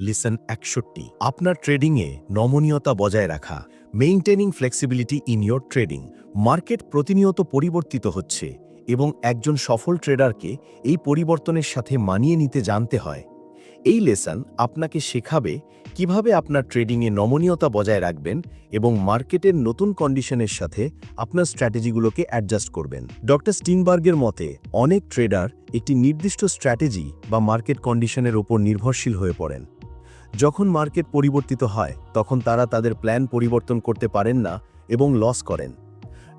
Listen একষট্টি। আপনার ট্রেডিংয়ে নমনীয়তা বজায় রাখা maintaining flexibility in your trading, market প্রতিনিয়ত পরিবর্তিত হচ্ছে এবং একজন সফল ট্রেডারকে এই পরিবর্তনের সাথে মানিয়ে নিতে জানতে হয়। এই লেসন আপনাকে শেখাবে কীভাবে আপনার ট্রেডিংয়ে নমনীয়তা বজায় রাখবেন এবং মার্কেটের নতুন কন্ডিশনের সাথে আপনার স্ট্র্যাটেজিগুলোকে অ্যাডজাস্ট করবেন। ডক্টর স্টিনবার্গের মতে, অনেক ট্রেডার একটি নির্দিষ্ট স্ট্র্যাটেজি বা মার্কেট কন্ডিশনের ওপর নির্ভরশীল হয়ে পড়েন। যখন মার্কেট পরিবর্তিত হয়, তখন তারা তাদের প্ল্যান পরিবর্তন করতে পারেন না এবং লস করেন।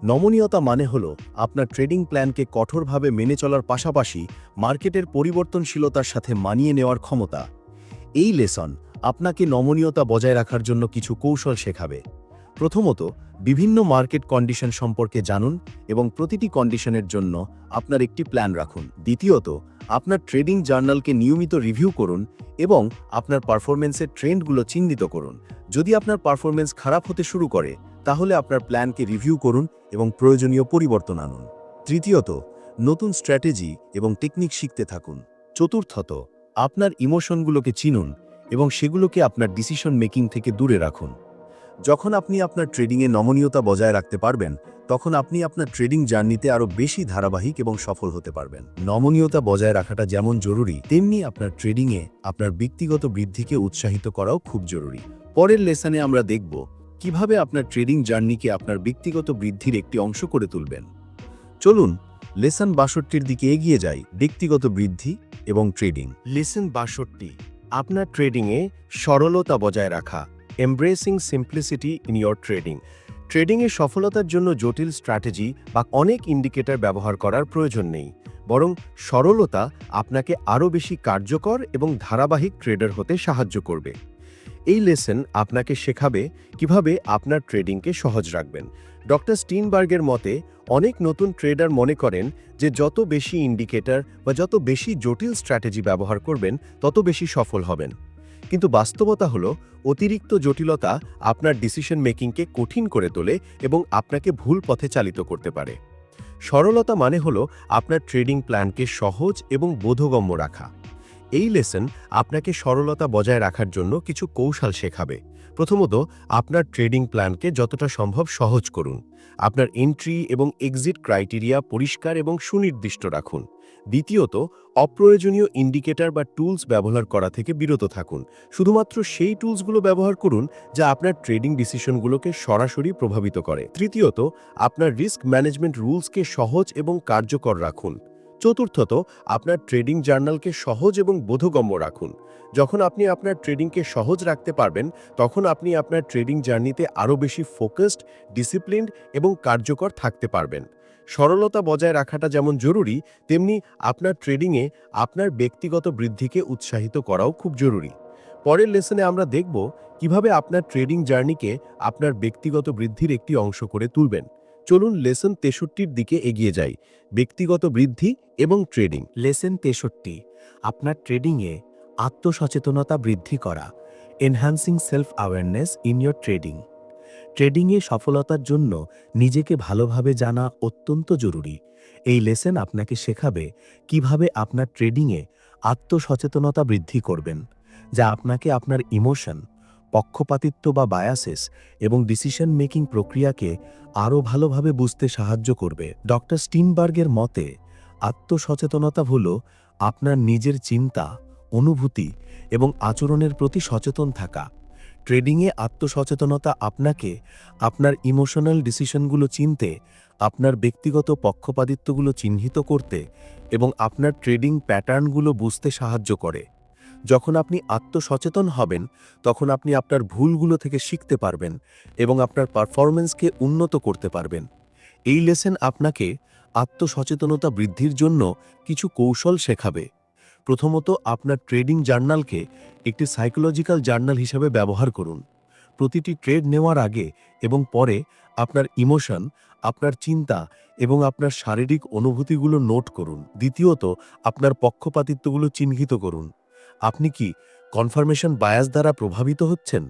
নমনীয়তা মানে হল, আপনার ট্রেডিং প্ল্যানকে কঠোরভাবে মেনে চলার পাশাপাশি মার্কেটের পরিবর্তনশীলতার সাথে মানিয়ে নেওয়ার ক্ষমতা। এই লেসন, আপনাকে নমনীয়তা বজায় রাখার জন্য কিছু কৌশল শেখাবে। প্রথমত, বিভিন্ন মার্কেট কন্ডিশন সম্পর্কে জানুন এবং প্রতিটি কন্ডিশনের জন্য আপনার একটি প্ল্যান রাখুন। দ্বিতীয়ত, আপনার ট্রেডিং জার্নালকে নিয়মিত রিভিউ করুন এবং আপনার পারফরমেন্সের ট্রেন্ডগুলো চিহ্নিত করুন। যদি আপনার পারফরমেন্স খারাপ হতে শুরু করে, তাহলে আপনার প্ল্যানকে রিভিউ করুন এবং প্রয়োজনীয় পরিবর্তন আনুন। তৃতীয়ত, নতুন স্ট্র্যাটেজি এবং টেকনিক শিখতে থাকুন। চতুর্থত, আপনার ইমোশনগুলোকে চিনুন এবং সেগুলোকে আপনার ডিসিশন মেকিং থেকে দূরে রাখুন। যখন আপনি আপনার ট্রেডিংয়ে নমনীয়তা বজায় রাখতে পারবেন, তখন আপনি আপনার ট্রেডিং জার্নিতে আরও বেশি ধারাবাহিক এবং সফল হতে পারবেন। নমনীয়তা বজায় রাখাটা যেমন জরুরি, তেমনি আপনার ট্রেডিংয়ে আপনার ব্যক্তিগত বৃদ্ধিকে উৎসাহিত করাও খুব জরুরি। পরের লেসনে আমরা দেখব কীভাবে আপনার ট্রেডিং জার্নিকে আপনার ব্যক্তিগত বৃদ্ধির একটি অংশ করে তুলবেন। চলুন লেসন বাষট্টির দিকে এগিয়ে যাই, ব্যক্তিগত বৃদ্ধি এবং ট্রেডিং লেসন বাষট্টি, আপনার ট্রেডিংয়ে সরলতা বজায় রাখা। Embracing simplicity in your trading ট্রেডিংয়ে সফলতার জন্য জটিল স্ট্র্যাটেজি বা অনেক ইন্ডিকেটর ব্যবহার করার প্রয়োজন নেই। বরং সরলতা আপনাকে আরও বেশি কার্যকর এবং ধারাবাহিক ট্রেডার হতে সাহায্য করবে। এই লেসন আপনাকে শেখাবে কীভাবে আপনার ট্রেডিংকে সহজ রাখবেন। ডক্টর স্টিনবার্গের মতে, অনেক নতুন ট্রেডার মনে করেন যে যত বেশি ইন্ডিকেটর বা যত বেশি জটিল স্ট্র্যাটেজি ব্যবহার করবেন, তত বেশি সফল হবেন। কিন্তু বাস্তবতা হলো, অতিরিক্ত জটিলতা আপনার ডিসিশন মেকিংকে কঠিন করে তোলে এবং আপনাকে ভুল পথে চালিত করতে পারে। সরলতা মানে হলো আপনার ট্রেডিং প্ল্যানকে সহজ এবং বোধগম্য রাখা। এই লেসন আপনাকে সরলতা বজায় রাখার জন্য কিছু কৌশল শেখাবে। প্রথমত, আপনার ট্রেডিং প্ল্যানকে যতটা সম্ভব সহজ করুন। আপনার এন্ট্রি এবং এক্সিট ক্রাইটেরিয়া পরিষ্কার এবং সুনির্দিষ্ট রাখুন। দ্বিতীয়ত, অপ্রয়োজনীয় ইন্ডিকেটর বা টুলস ব্যবহার করা থেকে বিরত থাকুন। শুধুমাত্র সেই টুলসগুলো ব্যবহার করুন যা আপনার ট্রেডিং ডিসিশনগুলোকে সরাসরি প্রভাবিত করে। তৃতীয়ত, আপনার রিস্ক ম্যানেজমেন্ট রুলসকে সহজ এবং কার্যকর রাখুন। চতুর্থত, আপনার ট্রেডিং জার্নালকে সহজ এবং বোধগম্য রাখুন। যখন আপনি আপনার ট্রেডিংকে সহজ রাখতে পারবেন, তখন আপনি আপনার ট্রেডিং জার্নিতে আরও বেশি ফোকাসড, ডিসিপ্লিনড এবং কার্যকর থাকতে পারবেন। সরলতা বজায় রাখাটা যেমন জরুরি, তেমনি আপনার ট্রেডিংয়ে আপনার ব্যক্তিগত বৃদ্ধিকে উৎসাহিত করাও খুব জরুরি। পরের লেসনে আমরা দেখব কীভাবে আপনার ট্রেডিং জার্নিকে আপনার ব্যক্তিগত বৃদ্ধির একটি অংশ করে তুলবেন। চলুন লেসন তেষট্টির দিকে এগিয়ে যাই। ব্যক্তিগত বৃদ্ধি এবং ট্রেডিং লেসন তেষট্টি, আপনার ট্রেডিংয়ে আত্মসচেতনতা বৃদ্ধি করা enhancing self awareness in your trading ট্রেডিংয়ে সফলতার জন্য নিজেকে ভালোভাবে জানা অত্যন্ত জরুরি। এই লেসেন আপনাকে শেখাবে কীভাবে আপনার ট্রেডিংয়ে আত্মসচেতনতা বৃদ্ধি করবেন, যা আপনাকে আপনার ইমোশন, পক্ষপাতিত্ব বা বায়াসেস এবং ডিসিশন মেকিং প্রক্রিয়াকে আরও ভালোভাবে বুঝতে সাহায্য করবে। ডক্টর স্টিনবার্গের মতে, আত্মসচেতনতা হল আপনার নিজের চিন্তা, অনুভূতি এবং আচরণের প্রতি সচেতন থাকা। ট্রেডিংয়ে আত্মসচেতনতা আপনাকে আপনার ইমোশনাল ডিসিশনগুলো চিনতে, আপনার ব্যক্তিগত পক্ষপাতিত্বগুলো চিহ্নিত করতে এবং আপনার ট্রেডিং প্যাটার্নগুলো বুঝতে সাহায্য করে। যখন আপনি আত্মসচেতন হবেন, তখন আপনি আপনার ভুলগুলো থেকে শিখতে পারবেন এবং আপনার পারফরমেন্সকে উন্নত করতে পারবেন। এই লেসেন আপনাকে আত্মসচেতনতা বৃদ্ধির জন্য কিছু কৌশল শেখাবে। প্রথমত আপনার ট্রেডিং জার্নালকে একটি সাইকোলজিক্যাল জার্নাল হিসাবে ব্যবহার করুন। প্রতিটি ট্রেড নেওয়ার আগে এবং পরে আপনার ইমোশন, আপনার চিন্তা এবং আপনার শারীরিক অনুভূতিগুলো নোট করুন। দ্বিতীয়ত, আপনার পক্ষপাতিত্বগুলো চিহ্নিত করুন। আপনি কি কনফার্মেশন বায়াস দ্বারা প্রভাবিত হচ্ছেন?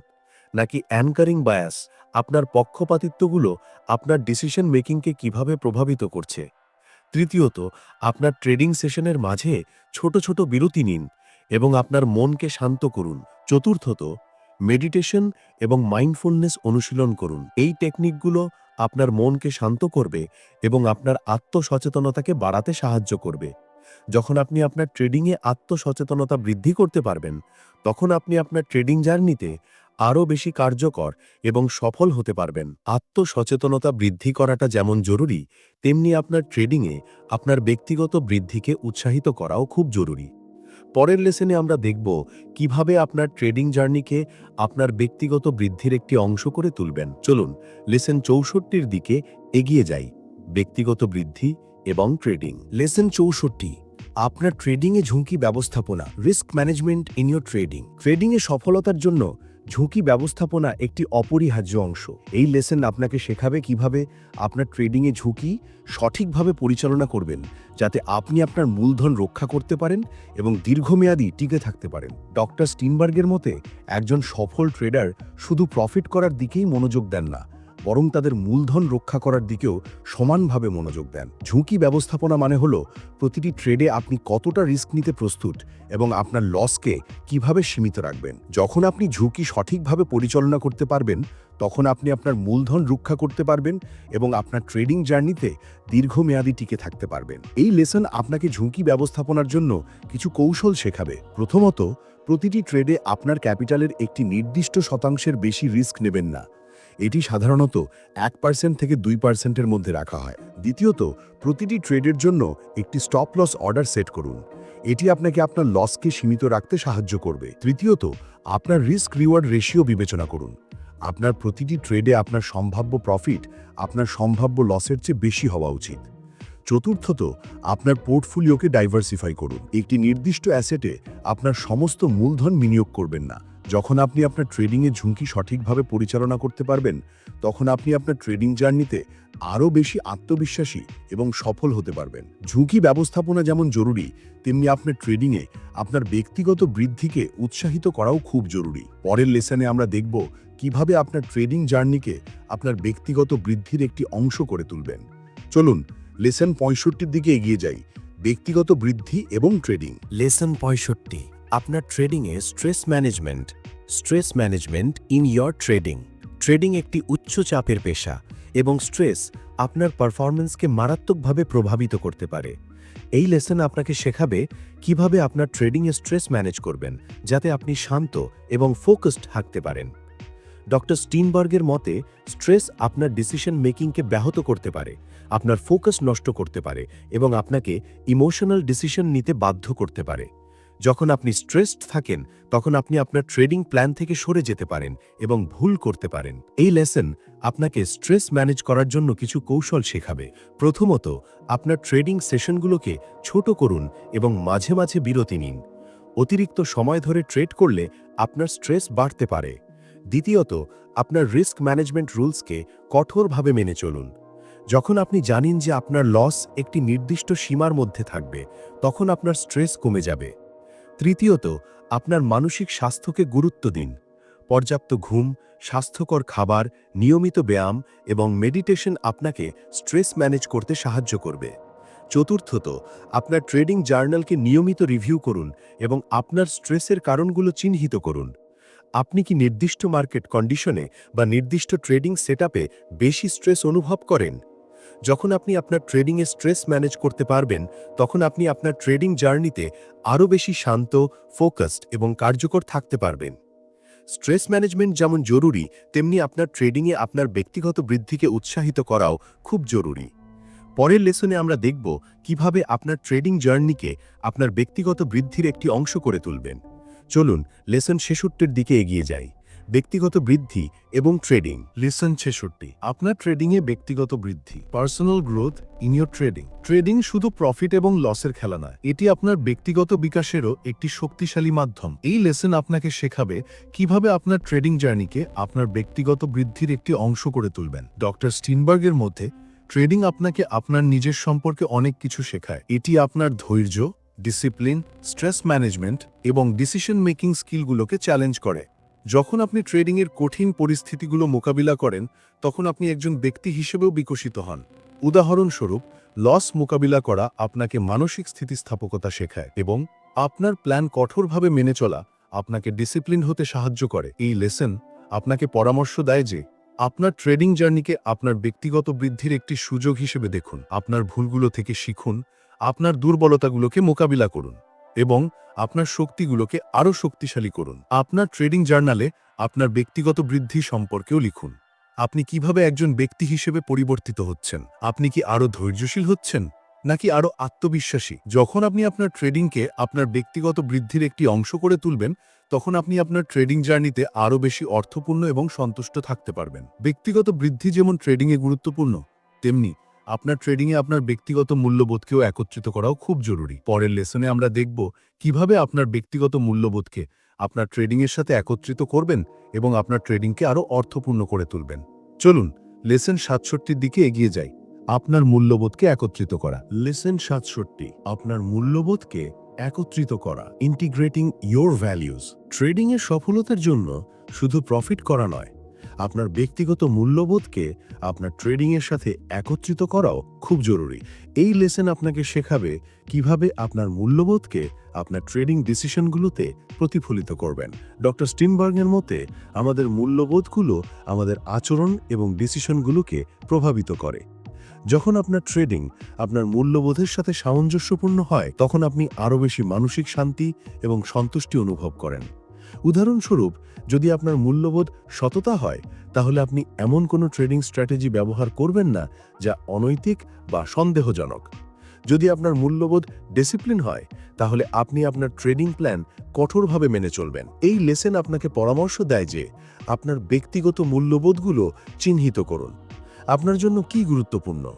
নাকি অ্যানকারিং বায়াস, আপনার পক্ষপাতিত্বগুলো আপনার ডিসিশন মেকিংকে কীভাবে প্রভাবিত করছে? তৃতীয়ত, আপনার ট্রেডিং সেশনের মাঝে ছোট ছোট বিরতি নিন এবং আপনার মনকে শান্ত করুন। চতুর্থত, মেডিটেশন এবং মাইন্ডফুলনেস অনুশীলন করুন। এই টেকনিকগুলো আপনার মনকে শান্ত করবে এবং আপনার আত্মসচেতনতাকে বাড়াতে সাহায্য করবে। যখন আপনি আপনার ট্রেডিংয়ে আত্মসচেতনতা বৃদ্ধি করতে পারবেন, তখন আপনি আপনার ট্রেডিং জার্নিতে আরও বেশি কার্যকর এবং সফল হতে পারবেন। আত্মসচেতনতা বৃদ্ধি করাটা যেমন জরুরি, তেমনি আপনার ট্রেডিংয়ে আপনার ব্যক্তিগত বৃদ্ধিকে উৎসাহিত করাও খুব জরুরি। পরের লেসনে আমরা দেখব কীভাবে আপনার ট্রেডিং জার্নিকে আপনার ব্যক্তিগত বৃদ্ধির একটি অংশ করে তুলবেন। চলুন, লেসেন চৌষট্টির দিকে এগিয়ে যাই। ব্যক্তিগত বৃদ্ধি এবং ট্রেডিং। লেসেন চৌষট্টি, আপনার ট্রেডিংয়ে ঝুঁকি ব্যবস্থাপনা, risk management in your trading. ট্রেডিংয়ে সফলতার জন্য ঝুঁকি ব্যবস্থাপনা একটি অপরিহার্য অংশ। এই লেসন আপনাকে শেখাবে কীভাবে আপনার ট্রেডিংয়ে ঝুঁকি সঠিকভাবে পরিচালনা করবেন, যাতে আপনি আপনার মূলধন রক্ষা করতে পারেন এবং দীর্ঘমেয়াদী টিকে থাকতে পারেন। ডক্টর স্টিনবার্গের মতে, একজন সফল ট্রেডার শুধু প্রফিট করার দিকেই মনোযোগ দেন না বরং তাদের মূলধন রক্ষা করার দিকেও সমানভাবে মনোযোগ দেন। ঝুঁকি ব্যবস্থাপনা মানে হলো, প্রতিটি ট্রেডে আপনি কতটা রিস্ক নিতে প্রস্তুত এবং আপনার লসকে কীভাবে সীমিত রাখবেন। যখন আপনি ঝুঁকি সঠিকভাবে পরিচালনা করতে পারবেন, তখন আপনি আপনার মূলধন রক্ষা করতে পারবেন এবং আপনার ট্রেডিং জার্নিতে দীর্ঘমেয়াদী টিকে থাকতে পারবেন। এই লেসন আপনাকে ঝুঁকি ব্যবস্থাপনার জন্য কিছু কৌশল শেখাবে। প্রথমত, প্রতিটি ট্রেডে আপনার ক্যাপিটালের একটি নির্দিষ্ট শতাংশের বেশি রিস্ক নেবেন না। এটি সাধারণত এক পার্সেন্ট থেকে দুই পার্সেন্টের মধ্যে রাখা হয়। দ্বিতীয়ত, প্রতিটি ট্রেডের জন্য একটি স্টপ লস অর্ডার সেট করুন। এটি আপনাকে আপনার লসকে সীমিত রাখতে সাহায্য করবে। তৃতীয়ত, আপনার রিস্ক রিওয়ার্ড রেশিও বিবেচনা করুন। আপনার প্রতিটি ট্রেডে আপনার সম্ভাব্য প্রফিট আপনার সম্ভাব্য লসের চেয়ে বেশি হওয়া উচিত। চতুর্থত, আপনার পোর্টফোলিওকে ডাইভার্সিফাই করুন। একটি নির্দিষ্ট অ্যাসেটে আপনার সমস্ত মূলধন বিনিয়োগ করবেন না। যখন আপনি আপনার ট্রেডিংয়ে ঝুঁকি সঠিকভাবে পরিচালনা করতে পারবেন, তখন আপনি আপনার ট্রেডিং জার্নিতে আরও বেশি আত্মবিশ্বাসী এবং সফল হতে পারবেন। ঝুঁকি ব্যবস্থাপনা যেমন জরুরি, তেমনি আপনার ট্রেডিংয়ে আপনার ব্যক্তিগত বৃদ্ধিকে উৎসাহিত করাও খুব জরুরি। পরের লেসনে আমরা দেখব কীভাবে আপনার ট্রেডিং জার্নিকে আপনার ব্যক্তিগত বৃদ্ধির একটি অংশ করে তুলবেন। চলুন লেসন পঁয়ষট্টির দিকে এগিয়ে যাই। ব্যক্তিগত বৃদ্ধি এবং ট্রেডিং লেসন পঁয়ষট্টি, আপনার ট্রেডিংয়ে stress management stress management in your trading. Trading একটি উচ্চ চাপের পেশা এবং স্ট্রেস আপনার পারফরমেন্সকে মারাত্মকভাবে প্রভাবিত করতে পারে। এই লেসন আপনাকে শেখাবে কীভাবে আপনার ট্রেডিংয়ে স্ট্রেস ম্যানেজ করবেন, যাতে আপনি শান্ত এবং ফোকাসড থাকতে পারেন। ডক্টর স্টিনবার্গের মতে, স্ট্রেস আপনার ডিসিশন মেকিংকে ব্যাহত করতে পারে, আপনার ফোকাস নষ্ট করতে পারে এবং আপনাকে ইমোশনাল ডিসিশন নিতে বাধ্য করতে পারে। যখন আপনি স্ট্রেসড থাকেন, তখন আপনি আপনার ট্রেডিং প্ল্যান থেকে সরে যেতে পারেন এবং ভুল করতে পারেন। এই লেসন আপনাকে স্ট্রেস ম্যানেজ করার জন্য কিছু কৌশল শেখাবে। প্রথমত, আপনার ট্রেডিং সেশনগুলোকে ছোট করুন এবং মাঝে মাঝে বিরতি নিন। অতিরিক্ত সময় ধরে ট্রেড করলে আপনার স্ট্রেস বাড়তে পারে। দ্বিতীয়ত, আপনার রিস্ক ম্যানেজমেন্ট রুলসকে কঠোরভাবে মেনে চলুন। যখন আপনি জানেন যে আপনার লস একটি নির্দিষ্ট সীমার মধ্যে থাকবে, তখন আপনার স্ট্রেস কমে যাবে। তৃতীয়ত, আপনার মানসিক স্বাস্থ্যকে গুরুত্ব দিন। পর্যাপ্ত ঘুম, স্বাস্থ্যকর খাবার, নিয়মিত ব্যায়াম এবং মেডিটেশন আপনাকে স্ট্রেস ম্যানেজ করতে সাহায্য করবে। চতুর্থত, আপনার ট্রেডিং জার্নালকে নিয়মিত রিভিউ করুন এবং আপনার স্ট্রেসের কারণগুলো চিহ্নিত করুন। আপনি কি নির্দিষ্ট মার্কেট কন্ডিশনে বা নির্দিষ্ট ট্রেডিং সেটআপে বেশি স্ট্রেস অনুভব করেন? যখন আপনি আপনার ট্রেডিংয়ে স্ট্রেস ম্যানেজ করতে পারবেন, তখন আপনি আপনার ট্রেডিং জার্নিতে আরও বেশি শান্ত ফোকাসড এবং কার্যকর থাকতে পারবেন। স্ট্রেস ম্যানেজমেন্ট যেমন জরুরি, তেমনি আপনার ট্রেডিংয়ে আপনার ব্যক্তিগত বৃদ্ধিকে উৎসাহিত করাও খুব জরুরি। পরের লেসনে আমরা দেখব কীভাবে আপনার ট্রেডিং জার্নিকে আপনার ব্যক্তিগত বৃদ্ধির একটি অংশ করে তুলবেন। চলুন লেসন ছেষট্টির দিকে এগিয়ে যাই। ব্যক্তিগত বৃদ্ধি এবং ট্রেডিং লেসন ছেষট্টি। আপনার ট্রেডিংয়ে ব্যক্তিগত বৃদ্ধি। Personal growth in your trading trading শুধু প্রফিট এবং লসের খেলা নয়, এটি আপনার ব্যক্তিগত বিকাশেরও একটি শক্তিশালী মাধ্যম। এই লেসন আপনাকে শেখাবে কীভাবে আপনার ট্রেডিং জার্নিকে আপনার ব্যক্তিগত বৃদ্ধির একটি অংশ করে তুলবেন। ডক্টর স্টিনবার্গের মধ্যে ট্রেডিং আপনাকে আপনার নিজের সম্পর্কে অনেক কিছু শেখায়। এটি আপনার ধৈর্য ডিসিপ্লিন স্ট্রেস ম্যানেজমেন্ট এবং ডিসিশন মেকিং স্কিলগুলোকে চ্যালেঞ্জ করে। যখন আপনি ট্রেডিংয়ের কঠিন পরিস্থিতিগুলো মোকাবিলা করেন, তখন আপনি একজন ব্যক্তি হিসেবেও বিকশিত হন। উদাহরণস্বরূপ লস মোকাবিলা করা আপনাকে মানসিক স্থিতিস্থাপকতা শেখায় এবং আপনার প্ল্যান কঠোরভাবে মেনে চলা আপনাকে ডিসিপ্লিন হতে সাহায্য করে। এই লেসন আপনাকে পরামর্শ দেয় যে, আপনার ট্রেডিং জার্নিকে আপনার ব্যক্তিগত বৃদ্ধির একটি সুযোগ হিসেবে দেখুন। আপনার ভুলগুলো থেকে শিখুন, আপনার দুর্বলতাগুলোকে মোকাবিলা করুন। এবং আপনার শক্তিগুলোকে আরও শক্তিশালী করুন। আপনার ট্রেডিং জার্নালে আপনার ব্যক্তিগত বৃদ্ধি সম্পর্কেও লিখুন। আপনি কীভাবে একজন ব্যক্তি হিসেবে পরিবর্তিত হচ্ছেন? আপনি কি আরও ধৈর্যশীল হচ্ছেন? নাকি আরও আত্মবিশ্বাসী? যখন আপনি আপনার ট্রেডিংকে আপনার ব্যক্তিগত বৃদ্ধির একটি অংশ করে তুলবেন, তখন আপনি আপনার ট্রেডিং জার্নিতে আরও বেশি অর্থপূর্ণ এবং সন্তুষ্ট থাকতে পারবেন। ব্যক্তিগত বৃদ্ধি যেমন ট্রেডিংয়ে গুরুত্বপূর্ণ, তেমনি আপনার ট্রেডিংয়ে আপনার ব্যক্তিগত মূল্যবোধকেও একত্রিত করাও খুব জরুরি। পরের লেসনে আমরা দেখব কীভাবে আপনার ব্যক্তিগত মূল্যবোধকে আপনার ট্রেডিংয়ের সাথে একত্রিত করবেন এবং আপনার ট্রেডিংকে আরও অর্থপূর্ণ করে তুলবেন। চলুন লেসন সাতষট্টির দিকে এগিয়ে যাই। আপনার মূল্যবোধকে একত্রিত করা। লেসন সাতষট্টি, আপনার মূল্যবোধকে একত্রিত করা। ইন্টিগ্রেটিং ইয়োর ভ্যালিউজ ট্রেডিংয়ের সফলতার জন্য শুধু প্রফিট করা নয় আপনার ব্যক্তিগত মূল্যবোধকে আপনার ট্রেডিংয়ের সাথে একত্রিত করাও খুব জরুরি। এই লেসন আপনাকে শেখাবে কীভাবে আপনার মূল্যবোধকে আপনার ট্রেডিং ডিসিশনগুলোতে প্রতিফলিত করবেন। ডক্টর স্টিনবার্গের মতে, আমাদের মূল্যবোধগুলো আমাদের আচরণ এবং ডিসিশনগুলোকে প্রভাবিত করে। যখন আপনার ট্রেডিং আপনার মূল্যবোধের সাথে সামঞ্জস্যপূর্ণ হয়, তখন আপনি আরও বেশি মানসিক শান্তি এবং সন্তুষ্টি অনুভব করেন। উদাহরণস্বরূপ, যদি আপনার মূল্যবোধ সততা হয়, তাহলে আপনি এমন কোনো ট্রেডিং স্ট্র্যাটেজি ব্যবহার করবেন না যা অনৈতিক বা সন্দেহজনক। যদি আপনার মূল্যবোধ ডিসিপ্লিন হয়, তাহলে আপনি আপনার ট্রেডিং প্ল্যান কঠোরভাবে মেনে চলবেন। এই লেসেন আপনাকে পরামর্শ দেয় যে, আপনার ব্যক্তিগত মূল্যবোধগুলো চিহ্নিত করুন। আপনার জন্য কি গুরুত্বপূর্ণ?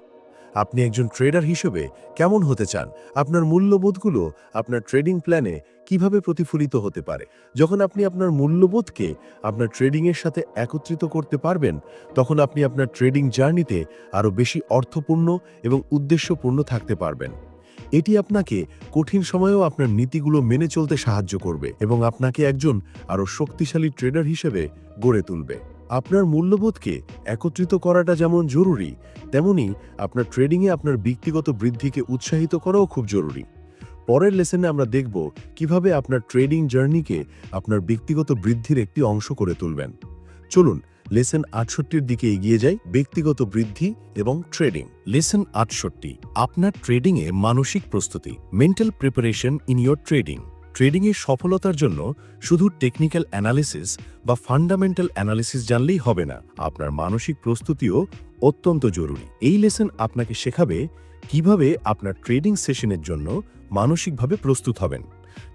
আপনি একজন ট্রেডার হিসেবে কেমন হতে চান? আপনার মূল্যবোধগুলো আপনার ট্রেডিং প্ল্যানে কীভাবে প্রতিফলিত হতে পারে? যখন আপনি আপনার মূল্যবোধকে আপনার ট্রেডিংয়ের সাথে একত্রিত করতে পারবেন, তখন আপনি আপনার ট্রেডিং জার্নিতে আরও বেশি অর্থপূর্ণ এবং উদ্দেশ্যপূর্ণ থাকতে পারবেন। এটি আপনাকে কঠিন সময়েও আপনার নীতিগুলো মেনে চলতে সাহায্য করবে এবং আপনাকে একজন আরও শক্তিশালী ট্রেডার হিসেবে গড়ে তুলবে। আপনার মূল্যবোধকে একত্রিত করাটা যেমন জরুরি, তেমনি আপনার ট্রেডিংয়ে আপনার ব্যক্তিগত বৃদ্ধিকে উৎসাহিত করাও খুব জরুরি। পরের লেসনে আমরা দেখব কীভাবে আপনার ট্রেডিং জার্নিকে আপনার ব্যক্তিগত বৃদ্ধির একটি অংশ করে তুলবেন। চলুন লেসন আটষট্টির দিকে এগিয়ে যাই, ব্যক্তিগত বৃদ্ধি এবং ট্রেডিং লেসন আটষট্টি, আপনার ট্রেডিংয়ে মানসিক প্রস্তুতি mental preparation in your trading ট্রেডিংয়ের সফলতার জন্য শুধু টেকনিক্যাল অ্যানালিসিস বা ফান্ডামেন্টাল অ্যানালিসিস জানলেই হবে না, আপনার মানসিক প্রস্তুতিও অত্যন্ত জরুরি। এই লেসন আপনাকে শেখাবে কীভাবে আপনার ট্রেডিং সেশনের জন্য মানসিকভাবে প্রস্তুত হবেন?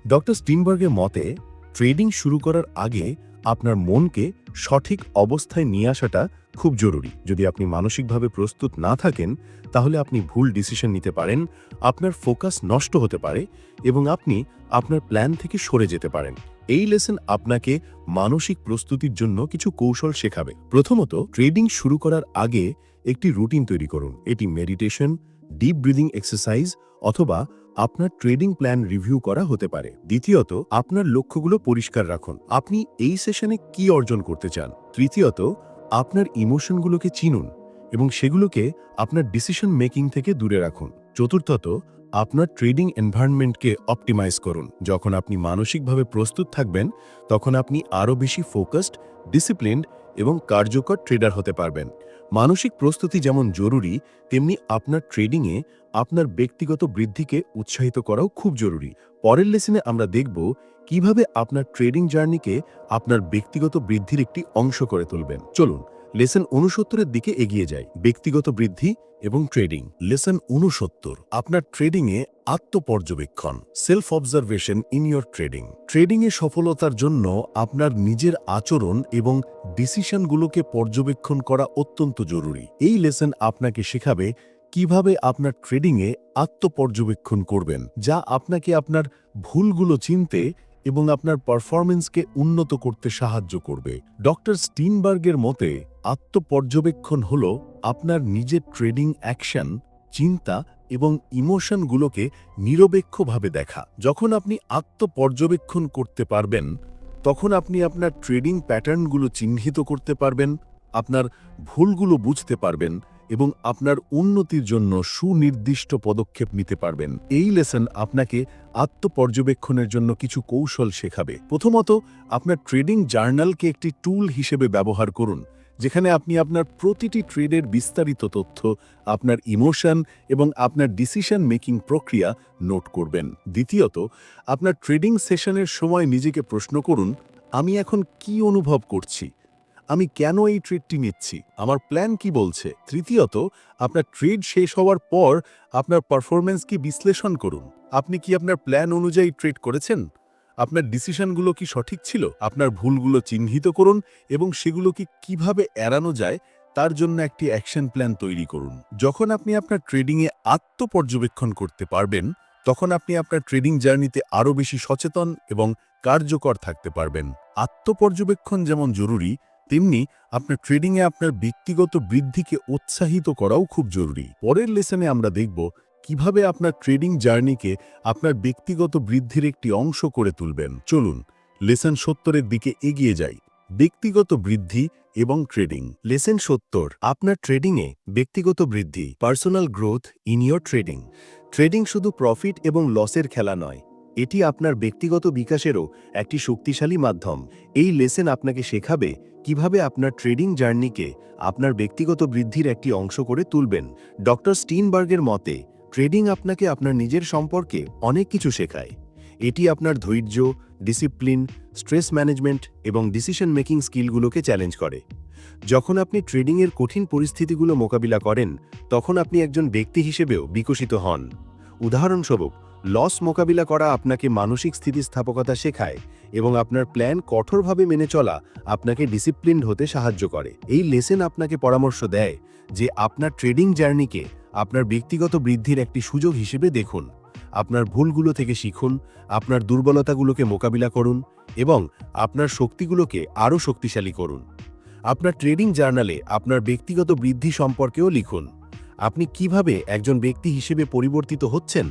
ডক্টর স্টিনবার্গের মতে, ট্রেডিং শুরু করার আগে আপনার মনকে সঠিক অবস্থায় নিয়ে আসাটা খুব জরুরি। যদি আপনি মানসিকভাবে প্রস্তুত না থাকেন, তাহলে আপনি ভুল ডিসিশন নিতে পারেন, আপনার ফোকাস নষ্ট হতে পারে এবং আপনি আপনার প্ল্যান থেকে সরে যেতে পারেন। এই লেসন আপনাকে মানসিক প্রস্তুতির জন্য কিছু কৌশল শেখাবে। প্রথমত, ট্রেডিং শুরু করার আগে একটি রুটিন তৈরি করুন। এটি মেডিটেশন ডিপ ব্রিদিং এক্সারসাইজ অথবা আপনার ট্রেডিং প্ল্যান রিভিউ করা হতে পারে। দ্বিতীয়ত, আপনার লক্ষ্যগুলো পরিষ্কার রাখুন। আপনি এই সেশনে কি অর্জন করতে চান? তৃতীয়ত, আপনার ইমোশনগুলোকে চিনুন এবং সেগুলোকে আপনার ডিসিশন মেকিং থেকে দূরে রাখুন। চতুর্থত, আপনার ট্রেডিং এনভায়রনমেন্টকে অপটিমাইজ করুন। যখন আপনি মানসিকভাবে প্রস্তুত থাকবেন, তখন আপনি আরও বেশি ফোকাসড ডিসিপ্লিনড এবং কার্যকর ট্রেডার হতে পারবেন। মানসিক প্রস্তুতি যেমন জরুরি, তেমনি আপনার ট্রেডিংয়ে আপনার ব্যক্তিগত বৃদ্ধিকে উৎসাহিত করাও খুব জরুরি। পরের লেসনে আমরা দেখব কীভাবে আপনার ট্রেডিং জার্নিকে আপনার ব্যক্তিগত বৃদ্ধির একটি অংশ করে তুলবেন। চলুন লেসন উনসত্তরের দিকে এগিয়ে যায়। ব্যক্তিগত বৃদ্ধি এবং ট্রেডিং। লেসন উনসত্তর আপনার ট্রেডিংয়ে আত্মপর্যবেক্ষণ। Self observation in your trading. ট্রেডিংয়ে সফলতার জন্য আপনার নিজের আচরণ এবং ডিসিশনগুলোকে পর্যবেক্ষণ করা অত্যন্ত জরুরি। এই লেসন আপনাকে শেখাবে কীভাবে আপনার ট্রেডিংয়ে আত্মপর্যবেক্ষণ করবেন, যা আপনাকে আপনার ভুলগুলো চিনতে এবং আপনার পারফরমেন্সকে উন্নত করতে সাহায্য করবে। ডক্টর স্টিনবার্গের মতে আত্মপর্যবেক্ষণ হল আপনার নিজের ট্রেডিং অ্যাকশন, চিন্তা এবং ইমোশনগুলোকে নিরপেক্ষভাবে দেখা। যখন আপনি আত্মপর্যবেক্ষণ করতে পারবেন, তখন আপনি আপনার ট্রেডিং প্যাটার্নগুলো চিহ্নিত করতে পারবেন, আপনার ভুলগুলো বুঝতে পারবেন এবং আপনার উন্নতির জন্য সুনির্দিষ্ট পদক্ষেপ নিতে পারবেন। এই লেসন আপনাকে আত্মপর্যবেক্ষণের জন্য কিছু কৌশল শেখাবে। প্রথমত, আপনার ট্রেডিং জার্নালকে একটি টুল হিসেবে ব্যবহার করুন। যেখানে আপনি আপনার প্রতিটি ট্রেডের বিস্তারিত তথ্য, আপনার ইমোশন এবং আপনার ডিসিশন মেকিং প্রক্রিয়া নোট করবেন। দ্বিতীয়ত, আপনার ট্রেডিং সেশনের সময় নিজেকে প্রশ্ন করুন, আমি এখন কি অনুভব করছি? আমি কেন এই ট্রেডটি নিচ্ছি? আমার প্ল্যান কি বলছে? তৃতীয়ত, আপনার ট্রেড শেষ হওয়ার পর আপনার পারফরমেন্স কি বিশ্লেষণ করুন। আপনি কি আপনার প্ল্যান অনুযায়ী ট্রেড করেছেন? আপনার ডিসিশনগুলো কি সঠিক ছিল? আপনার ভুলগুলো চিহ্নিত করুন এবং সেগুলোকে কীভাবে এড়ানো যায় তার জন্য একটি অ্যাকশন প্ল্যান তৈরি করুন। যখন আপনি আপনার ট্রেডিংয়ে আত্মপর্যবেক্ষণ করতে পারবেন, তখন আপনি আপনার ট্রেডিং জার্নিতে আরও বেশি সচেতন এবং কার্যকর থাকতে পারবেন। আত্মপর্যবেক্ষণ যেমন জরুরি, তেমনি আপনার ট্রেডিংয়ে আপনার ব্যক্তিগত বৃদ্ধিকে উৎসাহিত করাও খুব জরুরি। পরের লেসনে আমরা দেখব কীভাবে আপনার ট্রেডিং জার্নিকে আপনার ব্যক্তিগত বৃদ্ধির একটি অংশ করে তুলবেন? চলুন, লেসন সত্তরের দিকে এগিয়ে যাই। ব্যক্তিগত বৃদ্ধি এবং ট্রেডিং। লেসেন সত্তর, আপনার ট্রেডিংয়ে ব্যক্তিগত বৃদ্ধি, personal growth in your trading. Trading শুধু প্রফিট এবং লসের খেলা নয়, এটি আপনার ব্যক্তিগত বিকাশেরও একটি শক্তিশালী মাধ্যম। এই লেসেন আপনাকে শেখাবে কীভাবে আপনার ট্রেডিং জার্নিকে আপনার ব্যক্তিগত বৃদ্ধির একটি অংশ করে তুলবেন। ডক্টর স্টিনবার্গের মতে ট্রেডিং আপনাকে আপনার নিজের সম্পর্কে অনেক কিছু শেখায়। এটি আপনার ধৈর্য, ডিসিপ্লিন, স্ট্রেস ম্যানেজমেন্ট এবং ডিসিশন মেকিং স্কিলগুলোকে চ্যালেঞ্জ করে। যখন আপনি ট্রেডিংয়ের কঠিন পরিস্থিতিগুলো মোকাবিলা করেন, তখন আপনি একজন ব্যক্তি হিসেবেও বিকশিত হন। উদাহরণস্বরূপ লস মোকাবিলা করা আপনাকে মানসিক স্থিতিস্থাপকতা শেখায় এবং আপনার প্ল্যান কঠোরভাবে মেনে চলা আপনাকে ডিসিপ্লিনড হতে সাহায্য করে। এই লেসেন আপনাকে পরামর্শ দেয় যে আপনার ট্রেডিং জার্নিকে আপনার ব্যক্তিগত বৃদ্ধির একটি সুযোগ হিসেবে দেখুন। আপনার ভুলগুলো থেকে শিখুন, আপনার দুর্বলতাগুলোকে মোকাবিলা করুন এবং আপনার শক্তিগুলোকে আরও শক্তিশালী করুন। আপনার ট্রেডিং জার্নালে আপনার ব্যক্তিগত বৃদ্ধি সম্পর্কেও লিখুন। আপনি কীভাবে একজন ব্যক্তি হিসেবে পরিবর্তিত হচ্ছেন?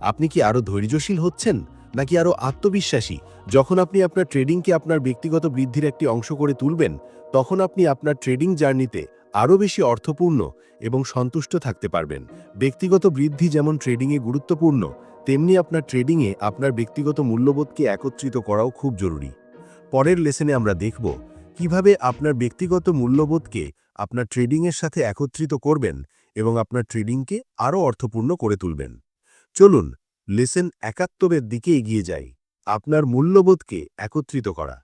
আপনি কি আরও ধৈর্যশীল হচ্ছেন নাকি আরও আত্মবিশ্বাসী? যখন আপনি আপনার ট্রেডিংকে আপনার ব্যক্তিগত বৃদ্ধির একটি অংশ করে তুলবেন, তখন আপনি আপনার ট্রেডিং জার্নিতে আরও বেশি অর্থপূর্ণ এবং সন্তুষ্ট থাকতে পারবেন। ব্যক্তিগত বৃদ্ধি যেমন ট্রেডিংয়ে গুরুত্বপূর্ণ, তেমনি আপনার ট্রেডিংয়ে আপনার ব্যক্তিগত মূল্যবোধকে একত্রিত করাও খুব জরুরি। পরের লেসনে আমরা দেখব কীভাবে আপনার ব্যক্তিগত মূল্যবোধকে আপনার ট্রেডিংয়ের সাথে একত্রিত করবেন এবং আপনার ট্রেডিংকে আরও অর্থপূর্ণ করে তুলবেন। চলুন লেসেন একাত্তরের দিকে এগিয়ে যাই। আপনার মূল্যবোধকে একত্রিত করা।